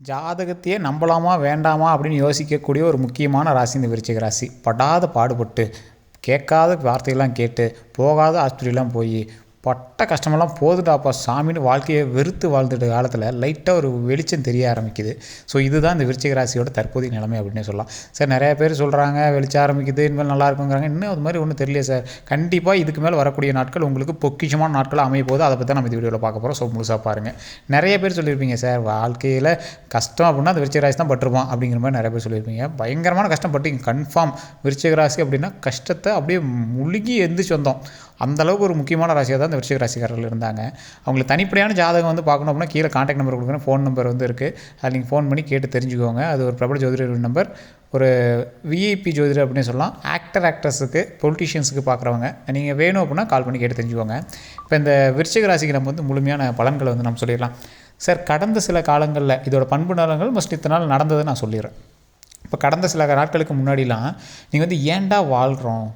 ஜாதகத்தையே நம்பலாமா வேண்டாமா அப்படின்னு யோசிக்கக்கூடிய ஒரு முக்கியமான ராசி இந்த விருச்சிக ராசி. படாத பாடுபட்டு கேட்காத வார்த்தையெல்லாம் கேட்டு போகாத ஆஸ்பத்திரிலாம் போய் பட்ட கஷ்டமெல்லாம் போதுடாப்பா சாமின்னு வாழ்க்கையை வெறுத்து வாழ்ந்துட்ட காலத்தில் லைட்டாக ஒரு வெளிச்சம் தெரிய ஆரம்பிக்குது. ஸோ இதுதான் இந்த விருச்சிக ராசியோட தற்போதைய நிலைமை அப்படின்னு சொல்லலாம். சார் நிறைய பேர் சொல்கிறாங்க வெளிச்சம் ஆரம்பிக்குது இனிமேல் நல்லா இருக்குங்கிறாங்க. இன்னும் அது மாதிரி ஒன்றும் தெரியல சார் கண்டிப்பாக இதுக்கு மேலே வரக்கூடிய நாட்கள் உங்களுக்கு பொக்கிஷமான நாட்கள் அமைய போது அதை பற்றி நம்ம இந்த வீடியோவில் பார்க்க போகிறோம் ஸோ முழுசாக பாருங்கள் நிறைய பேர் சொல்லியிருப்பீங்க சார் வாழ்க்கையில் கஷ்டம் அப்படின்னா அந்த விருச்சிக ராசி தான் பட்டிருப்பான் அப்படிங்கிற மாதிரி நிறைய பேர் சொல்லியிருப்பீங்க. பயங்கரமான கஷ்டம் கஷ்டப்பட்டீங்க கன்ஃபார்ம் விருச்சிக ராசி அப்படின்னா கஷ்டத்தை அப்படியே முழுகி எந்திரிச்சு வந்தோம். அந்த அளவுக்கு ஒரு முக்கியமான ராசியாக தான் இந்த விருச்சிக ராசிக்காரர்கள் இருந்தாங்க. அவங்களுக்கு தனிப்படையான ஜாதகம் வந்து பார்க்கணும் அப்படின்னா கீழே காண்டாக்ட் நம்பர் கொடுக்குறேன். ஃபோன் நம்பர் வந்து இருக்குது அதை நீங்கள் ஃபோன் பண்ணி கேட்டு தெரிஞ்சுக்கோங்க. அது ஒரு பிரபல ஜோதிடர் நம்பர் ஒரு விஐபி ஜோதிடர் அப்படின்னு சொல்லலாம். ஆக்டர் ஆக்ட்ரஸுக்கு பொலிட்டிஷியன்ஸுக்கு பார்க்குறவங்க. நீங்கள் வேணும் அப்படின்னா கால் பண்ணி கேட்டு தெரிஞ்சுக்கோங்க. இப்போ இந்த விருச்சிக ராசிக்கு நம்ம வந்து முழுமையான பலன்களை வந்து நம்ம சொல்லிடலாம். சார் கடந்த சில காலங்களில் இதோட பண்பு நலங்கள் மஸ்ட் இத்தனை நாள் நடந்ததை நான் சொல்லிடுறேன். இப்போ கடந்த சில நாட்களுக்கு முன்னாடிலாம் நீங்கள் வந்து ஏன்டா வாழ்கிறோம்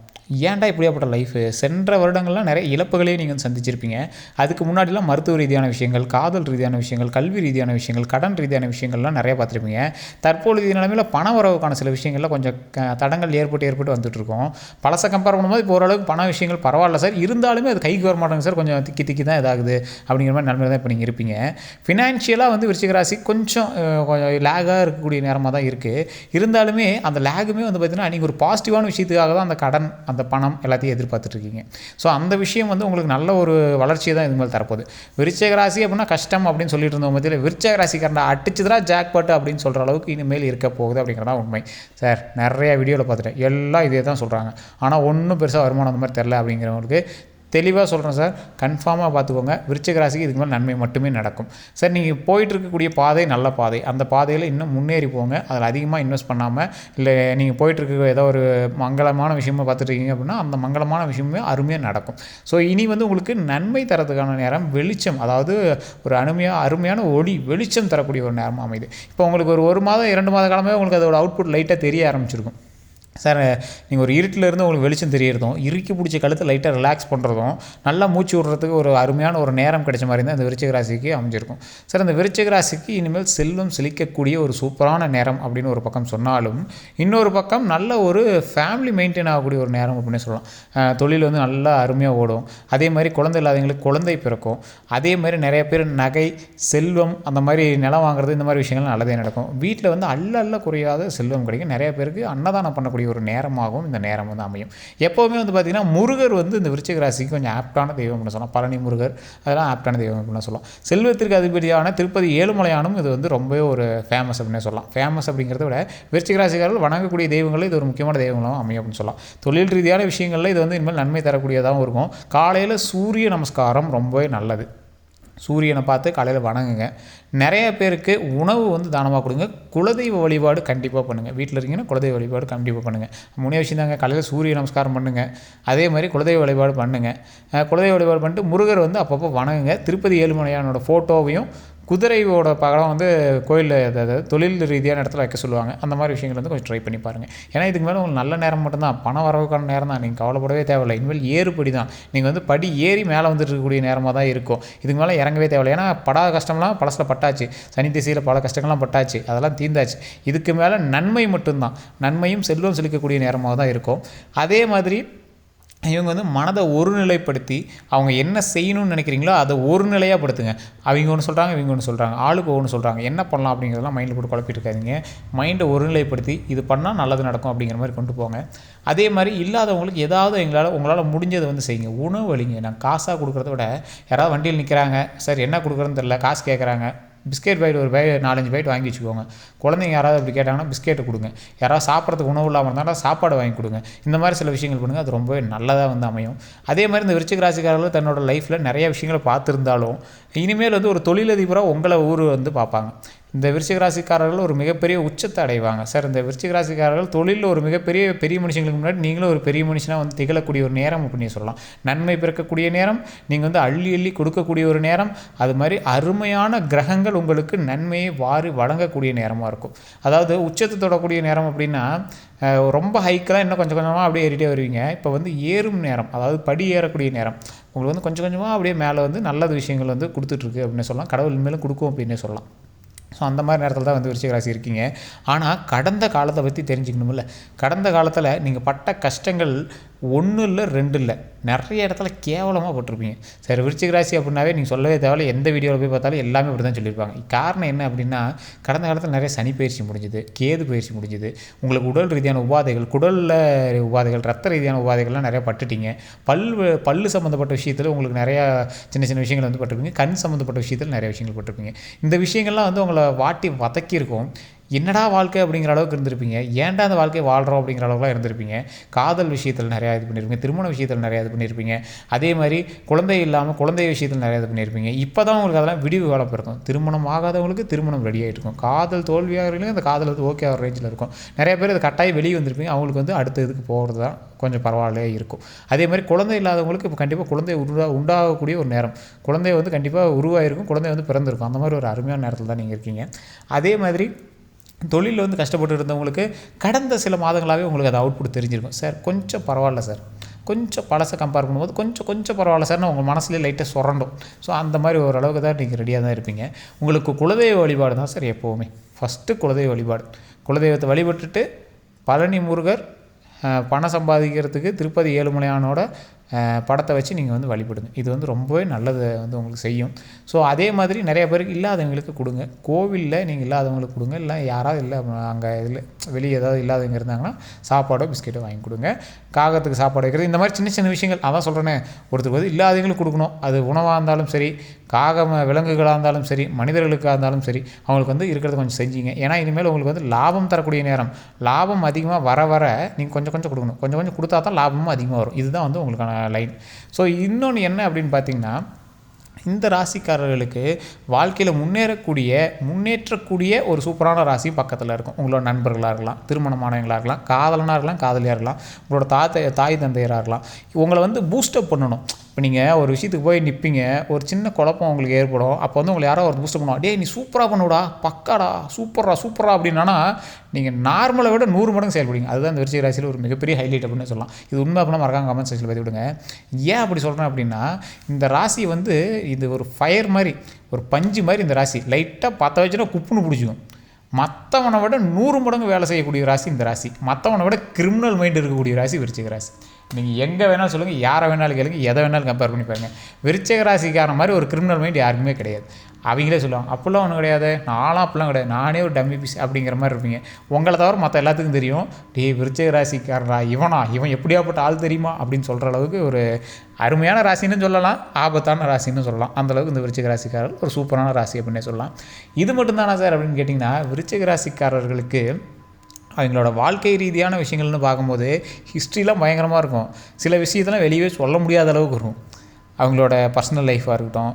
ஏன்டா இப்படியாப்பட்ட லைஃபு சென்ற வருடங்கள்லாம் நிறைய இழப்புகளையும் நீங்கள் வந்து சந்திச்சிருப்பீங்க. அதுக்கு முன்னாடிலாம் மருத்துவ ரீதியான விஷயங்கள் காதல் ரீதியான விஷயங்கள் கல்வி ரீதியான விஷயங்கள் கடன் ரீதியான விஷயங்கள்லாம் நிறைய பார்த்துருப்பீங்க. தற்பொழுது நிலைமையில் பண வரவுக்கான சில விஷயங்கள்லாம் கொஞ்சம் தடங்கள் ஏற்பட்டு ஏற்பட்டு வந்துட்டுருக்கோம். பழசை கம்பேர் பண்ணும்போது இப்போ ஓரளவுக்கு பண விஷயங்கள் பரவாயில்ல சார். இருந்தாலுமே அது கைக்கு வர மாட்டாங்க சார். கொஞ்சம் திக்கி திக்கி தான் இதாகுது அப்படிங்கிற மாதிரி நிலமையில தான் இப்போ நீங்கள் இருப்பீங்க. ஃபினான்ஷியலாக வந்து விருச்சிகராசி கொஞ்சம் கொஞ்சம் லேகாக இருக்கக்கூடிய நேரமாக தான் இருக்குது இருந்தாலுமே அந்த லேகுமே வந்து பார்த்திங்கன்னா நீங்கள் ஒரு பாசிட்டிவான விஷயத்துக்காக தான் அந்த கடன் அந்த பணம் எல்லாத்தையும் எதிர்பார்த்துட்ருக்கீங்க. ஸோ அந்த விஷயம் வந்து உங்களுக்கு நல்ல ஒரு வளர்ச்சியை தான் இது மேலே தரப்போகுது. விருச்சக ராசி அப்படின்னா கஷ்டம் அப்படின்னு சொல்லிட்டு இருந்தோம் மத்தியில் விருச்சக ராசிக்காரன் அடிச்சுதான் ஜாக் பாட்டு அப்படின்னு சொல்கிற அளவுக்கு இனிமேல் இருக்க போகுது அப்படிங்கிறதா உண்மை. சார் நிறைய வீடியோவில் பார்த்துட்டேன். எல்லாம் இதே தான் சொல்கிறாங்க ஆனால் ஒன்றும் பெருசாக வருமானம் அந்த மாதிரி தெரில அப்படிங்கிறவங்களுக்கு தெளிவாக சொல்கிறேன் சார். கன்ஃபார்மாக பார்த்துக்கோங்க. விருச்சிக ராசிக்கு இதுக்கு மேலே நன்மை மட்டுமே நடக்கும். சார் நீங்கள் போயிட்டு இருக்கக்கூடிய பாதை நல்ல பாதை. அந்த பாதையில் இன்னும் முன்னேறி போங்க. அதில் அதிகமாக இன்வெஸ்ட் பண்ணாமல் இல்லை நீங்கள் போயிட்டு இருக்க ஏதோ ஒரு மங்களமான விஷயமா பார்த்துட்டு இருக்கீங்க அப்படின்னா அந்த மங்களமான விஷயமே அருமையாக நடக்கும். ஸோ இனி வந்து உங்களுக்கு நன்மை தரதுக்கான நேரம் வெளிச்சம். அதாவது ஒரு அருமையாக அருமையான ஒளி வெளிச்சம் தரக்கூடிய ஒரு நேரமாக அமைது இப்போ உங்களுக்கு ஒரு ஒரு மாதம் இரண்டு மாத காலமே உங்களுக்கு அதோட அவுட்புட் லைட்டாக தெரிய ஆரம்பிச்சிருக்கும். சார் நீங்கள் ஒரு இருட்டிலிருந்து உங்களுக்கு வெளிச்சம் தெரியறதும் இறுக்கி பிடிச்ச கழுத்தை லைட்டாக ரிலாக்ஸ் பண்ணுறதும் நல்லா மூச்சு விடுறதுக்கு ஒரு அருமையான ஒரு நேரம் கிடைச்ச மாதிரி தான் இந்த விருச்சிக ராசிக்கு அமைஞ்சிருக்கும். சார் இந்த விருச்சிக ராசிக்கு இனிமேல் செல்வம் செழிக்கக்கூடிய ஒரு சூப்பரான நேரம் அப்படின்னு ஒரு பக்கம் சொன்னாலும் இன்னொரு பக்கம் நல்ல ஒரு ஃபேமிலி மெயின்டைன் ஆகக்கூடிய ஒரு நேரம் அப்படின்னு சொல்லலாம். தொழில் வந்து நல்லா அருமையாக ஓடும். அதே மாதிரி குழந்தை இல்லாதவங்களுக்கு குழந்தை பிறக்கும். அதே மாதிரி நிறைய பேர் நகை செல்வம் அந்த மாதிரி நிலம் வாங்குறது இந்த மாதிரி விஷயங்கள் நல்லதே நடக்கும். வீட்டில் வந்து அல்ல அல்ல குறையாத செல்வம் கிடைக்கும். நிறைய பேருக்கு அன்னதானம் பண்ணக்கூடிய ஒரு நேரமாகவும் இந்த நேரம் வந்து அமையும். எப்போவுமே வந்து பார்த்திங்கன்னா முருகர் வந்து இந்த விருச்சிக ராசிக்கு கொஞ்சம் ஆப்டான தெய்வம் அப்படின்னு சொல்லலாம். பழனி முருகர் அதெல்லாம் ஆப்டான தெய்வம் அப்படின்னு சொல்லலாம். செல்வத்திற்கு அதிபதியான திருப்பதி ஏழுமலையானும் இது வந்து ரொம்பவே ஒரு ஃபேமஸ் அப்படின்னு சொல்லலாம். ஃபேமஸ் அப்படிங்கிறத விட விருச்சிக ராசிக்காரர்கள் வணங்கக்கூடிய தெய்வங்களில் இது ஒரு முக்கியமான தெய்வங்களும் அமையும் அப்படின்னு சொல்லலாம். தொழில் ரீதியான விஷயங்களில் இது வந்து இனிமேல் நன்மை தரக்கூடியதாகவும் இருக்கும். காலையில் சூரிய நமஸ்காரம் ரொம்பவே நல்லது. சூரியனை பார்த்து காலையில் வணங்குங்க. நிறைய பேருக்கு உணவு வந்து தானமாக கொடுங்க. குலதெய்வ வழிபாடு கண்டிப்பாக பண்ணுங்கள் வீட்டில் இருக்கீங்கன்னா குலதெய்வ வழிபாடு கண்டிப்பாக பண்ணுங்கள் முன்னே விஷயம் தாங்க. காலையில் சூரிய நமஸ்காரம் பண்ணுங்கள் அதே மாதிரி குலதெய்வ வழிபாடு பண்ணுங்கள் குலதெய்வ வழிபாடு பண்ணிட்டு முருகர் வந்து அப்பப்போ வணங்குங்க. திருப்பதி ஏழுமலையானோட ஃபோட்டோவையும் குதிரையோட படம் வந்து கோயிலில் அதாவது தொழில் ரீதியான இடத்துல வைக்க சொல்லுவாங்க. அந்த மாதிரி விஷயங்கள் வந்து கொஞ்சம் ட்ரை பண்ணி பாருங்கள் ஏன்னா இதுக்கு மேலே உங்களுக்கு நல்ல நேரம் மட்டும்தான். பணம் வரவுக்கான நேரம் தான். நீங்கள் கவலைப்படவே தேவையில்லை. இனிமேல் ஏறுபடி தான் நீங்கள் வந்து படி ஏறி மேலே வந்துட்டு இருக்கக்கூடிய நேரமாக தான் இருக்கும். இதுக்கு மேலே இறங்கவே தேவையில்லை. ஏன்னா படாத கஷ்டம்லாம் பழசில் பட்டாச்சு. சனி திசையில் பல கஷ்டங்கள்லாம் பட்டாச்சு. அதெல்லாம் தீர்ந்தாச்சு. இதுக்கு மேலே நன்மை மட்டும்தான். நன்மையும் செல்வம் செழிக்கக்கூடிய நேரமாக தான் இருக்கும். அதே மாதிரி இவங்க வந்து மனதை ஒருநிலைப்படுத்தி அவங்க என்ன செய்யணும்னு நினைக்கிறீங்களோ அதை ஒரு நிலையாக படுத்துங்க அவங்க ஒன்று சொல்கிறாங்க இவங்க ஒன்று சொல்கிறாங்க ஆளுக்கு ஒன்று சொல்கிறாங்க என்ன பண்ணலாம் அப்படிங்கிறதெல்லாம் மைண்டில் போட்டு குழப்பிட்டு இருக்காதிங்க. மைண்டை ஒருநிலைப்படுத்தி இது பண்ணால் நல்லது நடக்கும் அப்படிங்கிற மாதிரி கொண்டு போங்க. அதே மாதிரி இல்லாதவங்களுக்கு ஏதாவது எங்களால் உங்களால் முடிஞ்சதை வந்து செய்யுங்க. உணவு வழிங்க நான் காசாக கொடுக்குறத விட யாராவது வண்டியில் நிற்கிறாங்க சார் என்ன கொடுக்குறதுன்னு தெரில காசு கேட்குறாங்க பிஸ்கெட் பைட் ஒரு பை நாலஞ்சு பைட் வாங்கி வச்சுக்கோங்க. குழந்தைங்க யாராவது அப்படி கேட்டாங்கன்னா பிஸ்கெட்டு கொடுங்க. யாராவது சாப்பிட்றதுக்கு உணவு இல்லாமல் இருந்தாலும் சாப்பாடு வாங்கி கொடுங்க. இந்த மாதிரி சில விஷயங்கள் பண்ணுங்கள் அது ரொம்பவே நல்லதாக வந்து அமையும். அதே மாதிரி இந்த விருச்சிக ராசிக்காரர்கள் தன்னோட லைஃப்பில் நிறைய விஷயங்களை பார்த்துருந்தாலும் இனிமேல் வந்து ஒரு தொழிலதிபராக உங்களை ஊர் வந்து பார்ப்பாங்க. இந்த விருச்சிக ராசிக்காரர்கள் ஒரு மிகப்பெரிய உச்சத்தை அடைவாங்க. சார் இந்த விருச்சிக ராசிக்காரர்கள் தொழிலில் ஒரு மிகப்பெரிய பெரிய மனுஷங்களுக்கு முன்னாடி நீங்களும் ஒரு பெரிய மனுஷனாக வந்து திகழக்கூடிய ஒரு நேரம் அப்படின்னு சொல்லலாம். நன்மை பிறக்கக்கூடிய நேரம் நீங்கள் வந்து அள்ளி அள்ளி கொடுக்கக்கூடிய ஒரு நேரம் அது மாதிரி அருமையான கிரகங்கள் உங்களுக்கு நன்மையை வாரி வழங்கக்கூடிய நேரமாக இருக்கும். அதாவது உச்சத்தை தொடக்கூடிய நேரம் அப்படின்னா ரொம்ப ஹைக்கெலாம் இன்னும் கொஞ்சம் கொஞ்சமாக அப்படியே ஏறிட்டே வருவீங்க. இப்போ வந்து ஏறும் நேரம் அதாவது படி ஏறக்கூடிய நேரம் உங்களுக்கு வந்து கொஞ்சம் கொஞ்சமாக அப்படியே மேலே வந்து நல்லது விஷயங்கள் வந்து கொடுத்துட்ருக்கு அப்படின்னு சொல்லலாம். கடவுள் மேலும் கொடுக்கும் அப்படின்னே சொல்லலாம். ஸோ அந்த மாதிரி நேரத்தில் தான் வந்து விருச்சிக ராசி இருக்கீங்க. ஆனால் கடந்த காலத்தை பற்றி தெரிஞ்சுக்கணுமில்ல கடந்த காலத்தில் நீங்கள் பட்ட கஷ்டங்கள் ஒன்றும் இல்லை ரெண்டு இல்லை நிறைய இடத்துல கேவலமாக போட்டிருப்பீங்க. சரி விருச்சிக ராசி அப்படின்னாவே நீங்கள் சொல்லவே தேவையில்ல. எந்த வீடியோவில் போய் பார்த்தாலும் எல்லாமே இப்படி தான் சொல்லியிருப்பாங்க. காரணம் என்ன அப்படின்னா கடந்த காலத்தில் நிறைய சனி பயிற்சி முடிஞ்சுது கேது பயிற்சி முடிஞ்சுது. உங்களுக்கு உடல் ரீதியான உபாதைகள் குடலில் உபாதைகள் ரத்த ரீதியான உபாதைகள்லாம் நிறையா பட்டுட்டீங்க. பல் பல் சம்மந்தப்பட்ட விஷயத்தில் உங்களுக்கு நிறையா சின்ன சின்ன விஷயங்கள் வந்து பட்டிருப்பீங்க. கண் சம்மந்தப்பட்ட விஷயத்தில் நிறைய விஷயங்கள் பட்டிருப்பீங்க. இந்த விஷயங்கள்லாம் வந்து உங்களை வாட்டி வதக்கியிருக்கும். என்னடா வாழ்க்கை அப்படிங்கிற அளவுக்கு இருந்திருப்பீங்க. ஏன்டா அந்த வாழ்க்கையை வாழ்கிறோம் அப்படிங்கிற அளவுக்குலாம் இருந்திருப்பீங்க. காதல் விஷயத்தில் நிறையா இது பண்ணியிருப்பீங்க திருமண விஷயத்தில் நிறையா இது பண்ணியிருப்பீங்க அதே மாதிரி குழந்தை இல்லாமல் குழந்தை விஷயத்தில் நிறையா இது பண்ணியிருப்பீங்க இப்போ தான் உங்களுக்கு அதெல்லாம் விடிவு காலம் இருக்கும் திருமணம் ஆகாதவங்களுக்கு திருமணம் ரெடியாக இருக்கும் காதல் தோல்வியாகிறவங்களுக்கு அந்த காதல் வந்து ஓகே ஆகிற ரேஞ்சில் இருக்கும். நிறைய பேர் அது கட்டாயம் வெளியே வந்திருப்பீங்க. அவங்களுக்கு வந்து அடுத்த இதுக்கு போகிறது தான் கொஞ்சம் பரவாயில்லையே இருக்கும். அதே மாதிரி குழந்தை இல்லாதவங்களுக்கு இப்போ கண்டிப்பாக குழந்தை உருவா உண்டாகக்கூடிய ஒரு நேரம். குழந்தை வந்து கண்டிப்பாக உருவாயிருக்கும். குழந்தை வந்து பிறந்திருக்கும். அந்த மாதிரி ஒரு அருமையான நேரத்தில் தான் நீங்கள் இருக்கீங்க. அதே மாதிரி தொழிலில் வந்து கஷ்டப்பட்டு இருந்தவங்களுக்கு கடந்த சில மாதங்களாகவே உங்களுக்கு அது அவுட்புட் தெரிஞ்சிருக்கும். சார் கொஞ்சம் பரவாயில்ல சார். கொஞ்சம் பழசை கம்பேர் பண்ணும்போது கொஞ்சம் கொஞ்சம் பரவாயில்ல சார்னு உங்கள் மனசுலேயே லைட்டாக சுரண்டும். ஸோ அந்த மாதிரி ஓரளவுக்கு தான் நீங்கள் ரெடியாக தான் இருப்பீங்க. உங்களுக்கு குலதெய்வ வழிபாடு தான் சார் எப்போவுமே. ஃபஸ்ட்டு குலதெய்வ வழிபாடு. குலதெய்வத்தை வழிபட்டுட்டு பழனி முருகர் பணம் சம்பாதிக்கிறதுக்கு திருப்பதி ஏழுமலையானோட படத்தை வச்சு நீங்கள் வந்து வழிபடுங்க இது வந்து ரொம்பவே நல்லது வந்து உங்களுக்கு செய்யும். ஸோ அதே மாதிரி நிறைய பேருக்கு இல்லாதவங்களுக்கு கொடுங்க. கோவிலில் நீங்கள் இல்லாதவங்களுக்கு கொடுங்க. இல்லை யாராவது இல்லை அங்கே இதில் வெளியே ஏதாவது இல்லாதவங்க இருந்தாங்கன்னா சாப்பாடோ பிஸ்கெட்டோ வாங்கி கொடுங்க. காகத்துக்கு சாப்பாடு வைக்கிறது இந்த மாதிரி சின்ன சின்ன விஷயங்கள். அதான் சொல்கிறேனே ஒருத்தருக்கு வந்து இல்லாதவங்களுக்கு கொடுக்கணும். அது உணவாக இருந்தாலும் சரி காகம் விலங்குகளாக இருந்தாலும் சரி மனிதர்களுக்காக இருந்தாலும் சரி அவங்களுக்கு வந்து இருக்கிறத கொஞ்சம் செஞ்சீங்க. ஏன்னா இனிமேல் உங்களுக்கு வந்து லாபம் தரக்கூடிய நேரம். லாபம் அதிகமாக வர வர நீங்கள் கொஞ்சம் கொஞ்சம் கொடுக்கணும். கொஞ்சம் கொஞ்சம் கொடுத்தா தான் லாபமும் அதிகமாக வரும். இதுதான் வந்து உங்களுக்கான லைன் ஸோ இன்னொன்று என்ன அப்படின்னு பார்த்தீங்கன்னா இந்த ராசிக்காரர்களுக்கு வாழ்க்கையில் முன்னேறக்கூடிய முன்னேற்றக்கூடிய ஒரு சூப்பரான ராசி பக்கத்தில் இருக்கும். உங்களோட நண்பர்களாக இருக்கலாம் திருமணமானவங்களாக இருக்கலாம் காதலனாக இருக்கலாம் காதலியாக இருக்கலாம் உங்களோட தாத்த தாய் தந்தையராக இருக்கலாம். உங்களை வந்து பூஸ்டப் பண்ணணும். இப்போ நீங்கள் ஒரு விஷயத்துக்கு போய் நிற்பீங்க ஒரு சின்ன குழப்பம் உங்களுக்கு ஏற்படும். அப்போ வந்து உங்களை யாரோ ஒரு பூஸ்ட் பண்ணுவோம் டே நீ சூப்பராக பண்ணுடா பக்காடா சூப்பரா சூப்பரா அப்படின்னா நீங்கள் நார்மலை விட நூறு மடங்கு செயல்படுங்க அதுதான் இந்த விருச்சிக ராசியில் ஒரு மிகப்பெரிய ஹைலைட் அப்படின்னு சொல்லலாம். இது உண்மை அப்படின்னா மறக்காம கமெண்ட் செக்ஷனில் பற்றி விடுங்க ஏன் அப்படி சொல்கிறேன் அப்படின்னா இந்த ராசி வந்து இது ஒரு ஃபயர் மாதிரி ஒரு பஞ்சு மாதிரி இந்த ராசி. லைட்டாக பற்ற வச்சுன்னா குப்புன்னு பிடிச்சிக்கும் மற்றவனை விட நூறு மடங்கு வேலை செய்யக்கூடிய ராசி இந்த ராசி. மற்றவனை விட கிரிமினல் மைண்ட் இருக்கக்கூடிய ராசி விருச்சிக ராசி. நீங்கள் எங்கே வேணாலும் சொல்லுங்கள் யாரை வேணாலும் கேளுங்க எதை வேணாலும் கம்பேர் பண்ணி பாருங்கள் விருச்சிக ராசிக்கான மாதிரி ஒரு கிரிமினல் மைண்ட் யாருக்குமே கிடையாது. அவங்களே சொல்லுவாங்க அப்படிலாம் ஒன்றும் கிடையாது நானும் அப்படிலாம் கிடையாது நானே ஒரு டம்மி பீஸ் அப்படிங்கிற மாதிரி இருப்பீங்க. உங்களை தவிர மற்ற எல்லாத்துக்கும் தெரியும் டே விருச்சக ராசிக்காரரா இவனா இவன் எப்படியாப்பட்ட ஆள் தெரியுமா? அப்படின்னு சொல்கிற அளவுக்கு ஒரு அருமையான ராசின்னு சொல்லலாம் ஆபத்தான ராசின்னு சொல்லலாம். அந்தளவுக்கு இந்த விருச்சிக ராசிக்காரர் ஒரு சூப்பரான ராசி அப்படின்னே சொல்லலாம். இது மட்டும்தானா சார் அப்படின்னு கேட்டிங்கன்னா விருச்சிக ராசிக்காரர்களுக்கு அவங்களோட வாழ்க்கை ரீதியான விஷயங்கள்னு பார்க்கும்போது ஹிஸ்ட்ரிலாம் பயங்கரமாக இருக்கும். சில விஷயத்தெல்லாம் வெளியவே சொல்ல முடியாத அளவுக்கு இருக்கும் அவங்களோட பர்சனல் லைஃப்பாக இருக்கட்டும்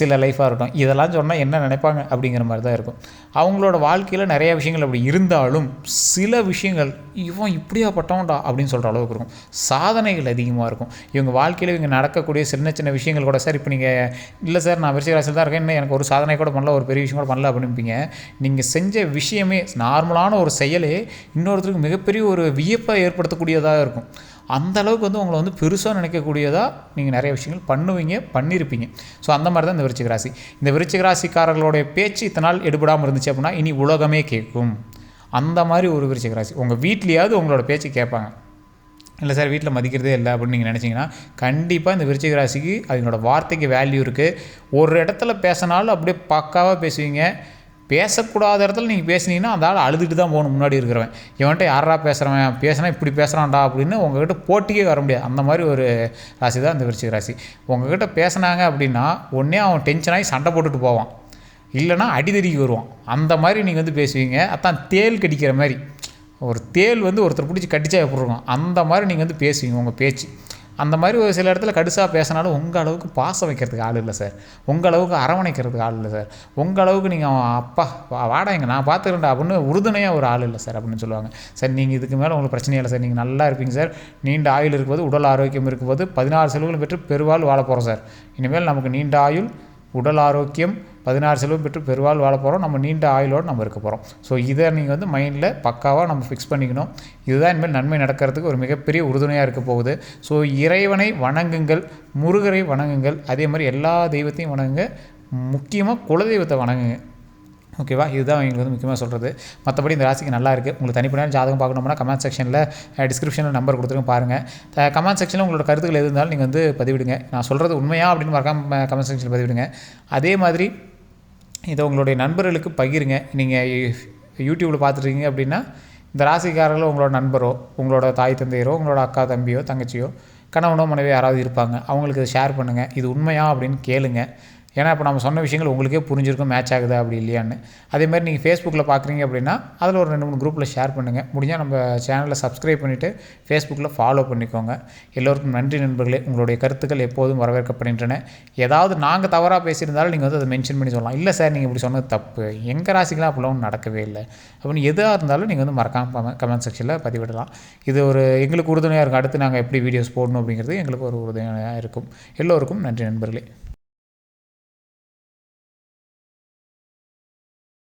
சில லைஃபாக இருக்கட்டும். இதெல்லாம் சொன்னால் என்ன நினைப்பாங்க அப்படிங்கிற மாதிரி தான் இருக்கும். அவங்களோட வாழ்க்கையில் நிறைய விஷயங்கள் அப்படி இருந்தாலும் சில விஷயங்கள் இவன் இப்படியா பட்டவன்டா? அப்படின்னு சொல்கிற அளவுக்கு இருக்கும். சாதனைகள் அதிகமாக இருக்கும். இவங்க வாழ்க்கையில் இவங்க நடக்கக்கூடிய சின்ன சின்ன விஷயங்கள் கூட சார் இப்போ நீங்கள் இல்லை சார் நான் விருச்சிக ராசியில் தான் இருக்கேன். இன்னும் எனக்கு ஒரு சாதனை கூட பண்ணல ஒரு பெரிய விஷயம் கூட பண்ணல அப்படின்பீங்க நீங்கள் செஞ்ச விஷயமே நார்மலான ஒரு செயலே இன்னொருத்தருக்கு மிகப்பெரிய ஒரு வியப்பை ஏற்படுத்தக்கூடியதாக இருக்கும். அந்த அளவுக்கு வந்து உங்களை வந்து பெருசாக நினைக்கக்கூடியதாக நீங்கள் நிறைய விஷயங்கள் பண்ணுவீங்க பண்ணியிருப்பீங்க ஸோ அந்த மாதிரி தான் இந்த விருச்சிக ராசி. இந்த விருச்சிக ராசிக்காரர்களுடைய பேச்சு இத்தனை நாள் எடுபடாமல் இருந்துச்சு அப்படின்னா இனி உலகமே கேட்கும். அந்த மாதிரி ஒரு விருச்சிக ராசி. உங்கள் வீட்லேயாவது உங்களோட பேச்சு கேட்பாங்க. இல்லை சார் வீட்டில் மதிக்கிறதே இல்லை அப்படின்னு நீங்கள் நினச்சிங்கன்னா கண்டிப்பாக இந்த விருச்சிக ராசிக்கு அவங்களோட வார்த்தைக்கு வேல்யூ இருக்குது ஒரு இடத்துல பேசினாலும் அப்படியே பக்காவாக பேசுவீங்க. பேசக்கூடாத இடத்துல நீங்கள் பேசுனீங்கன்னா அந்த ஆள் அழுதுட்டு தான் போகணும். முன்னாடி இருக்கிறவன். இவன்கிட்ட யாரா பேசுகிறவன் பேசுனா இப்படி பேசுகிறான்டா அப்படின்னு உங்ககிட்ட போட்டியே வர முடியாது. அந்த மாதிரி ஒரு ராசி தான் இந்த விருச்சிக ராசி. உங்ககிட்ட பேசுனாங்க அப்படின்னா ஒன்றே அவன் டென்ஷன் ஆகி சண்டை போட்டுட்டு போவான். இல்லைனா அடிதடிக்கு வருவான். அந்த மாதிரி நீங்கள் வந்து பேசுவீங்க. அதான் தேல் கடிக்கிற மாதிரி. ஒரு தேல் வந்து ஒருத்தர் பிடிச்சி கடிச்சா எப்படி இருக்கும்? அந்த மாதிரி நீங்கள் வந்து பேசுவீங்க உங்கள் பேச்சு. அந்த மாதிரி ஒரு சில இடத்துல கடுசாக பேசினாலும் உங்கள் அளவுக்கு பாசம் வைக்கிறதுக்கு ஆள் இல்லை சார். உங்கள் அளவுக்கு அரவணைக்கிறதுக்கு ஆள் இல்லை சார். உங்கள் அளவுக்கு நீங்கள் அப்பா வாடா இங்கே நான் பார்த்துக்கிறேன்டா அப்படின்னு உறுதுணையாக ஒரு ஆள் இல்லை சார் அப்படின்னு சொல்லுவாங்க. சார் நீங்கள் இதுக்கு மேலே உங்களுக்கு பிரச்சனை இல்லை சார். நீங்கள் நல்லா இருப்பீங்க சார். நீண்ட ஆயுள் இருக்கும்போது உடல் ஆரோக்கியம் இருக்கும்போது பதினாறு செலவுகளும் பெற்று பெருவாள் வாழ போகிறோம் சார். இனிமேல் நமக்கு நீண்ட ஆயுள் உடல் ஆரோக்கியம் பதினாறு செலவும் பெற்று பெருவாள் வாழ போகிறோம் நம்ம நீண்ட ஆயுளோடு நம்ம இருக்க போகிறோம் ஸோ இதை நீங்கள் வந்து மைண்டில் பக்காவாக நம்ம ஃபிக்ஸ் பண்ணிக்கணும். இதுதான் இனிமேல் நன்மை நடக்கிறதுக்கு ஒரு மிகப்பெரிய உறுதுணையாக இருக்க போகுது. ஸோ இறைவனை வணங்குங்கள் முருகரை வணங்குங்கள். அதே மாதிரி எல்லா தெய்வத்தையும் வணங்குங்க. முக்கியமாக குலதெய்வத்தை வணங்குங்க. ஓகேவா இதுதான் எங்களுக்கு வந்து முக்கியமாக சொல்கிறது மற்றபடி இந்த ராசிக்கு நல்லா இருக்குது உங்களுக்கு தனிப்பட்ட ஜாதகம் பார்க்கணும்னா கமெண்ட் செக்ஷனில் டிஸ்கிரிப்ஷனில் நம்பர் கொடுத்துருங்க பாருங்கள் கமெண்ட் செக்ஷனில் உங்களோட கருத்துக்கள் எது இருந்தாலும் நீங்கள் வந்து பதிவிடுங்க. நான் சொல்கிறது உண்மையா அப்படின்னு மறக்காம கமெண்ட் செக்ஷனில் பதிவிடுங்க. அதே மாதிரி இதை உங்களுடைய நண்பர்களுக்கு பகிருங்க. நீங்கள் யூடியூப்பில் பார்த்துருக்கீங்க அப்படின்னா இந்த ராசிக்காரர்கள் உங்களோட நண்பரோ உங்களோட தாய் தந்தையரோ உங்களோட அக்கா தம்பியோ தங்கச்சியோ கணவனோ மனைவி யாராவது இருப்பாங்க. அவங்களுக்கு இதை ஷேர் பண்ணுங்கள் இது உண்மையா அப்படின்னு கேளுங்கள் ஏன்னா இப்போ நம்ம சொன்ன விஷயங்கள் உங்களுக்கே புரிஞ்சிருக்கும் மேட்ச் ஆகுதா அப்படி இல்லையான்னு. அதே மாதிரி நீங்கள் ஃபேஸ்புக்கில் பார்க்குறீங்க அப்படின்னா அதில் ஒரு ரெண்டு மூணு குரூப்பில் ஷேர் பண்ணுங்கள் முடிஞ்சால் நம்ம சேனலை சப்ஸ்கிரைப் பண்ணிவிட்டு ஃபேஸ்புக்கில் ஃபாலோ பண்ணிக்கோங்க. எல்லோருக்கும் நன்றி நண்பர்களே. உங்களுடைய கருத்துக்கள் எப்போதும் வரவேற்கப்படுகின்றன. ஏதாவது நாங்கள் தவறாக பேசியிருந்தாலும் நீங்கள் வந்து அதை மென்ஷன் பண்ணி சொல்லலாம். இல்லை சார் நீங்கள் இப்படி சொன்னது தப்பு. எங்கள் ராசிக்கெலாம் அப்படிலாம் ஒன்றும் நடக்கவே இல்லை. அப்படின்னு எதாக இருந்தாலும் நீங்கள் வந்து மறக்காமல் கமெண்ட் செக்ஷனில் பதிவிடலாம். இது ஒரு எங்களுக்கு உறுதுணையாக இருக்கும். அடுத்து நாங்கள் எப்படி வீடியோஸ் போடணும் அப்படிங்கிறது எங்களுக்கு ஒரு உறுதுணையாக இருக்கும். எல்லோருக்கும் நன்றி நண்பர்களே.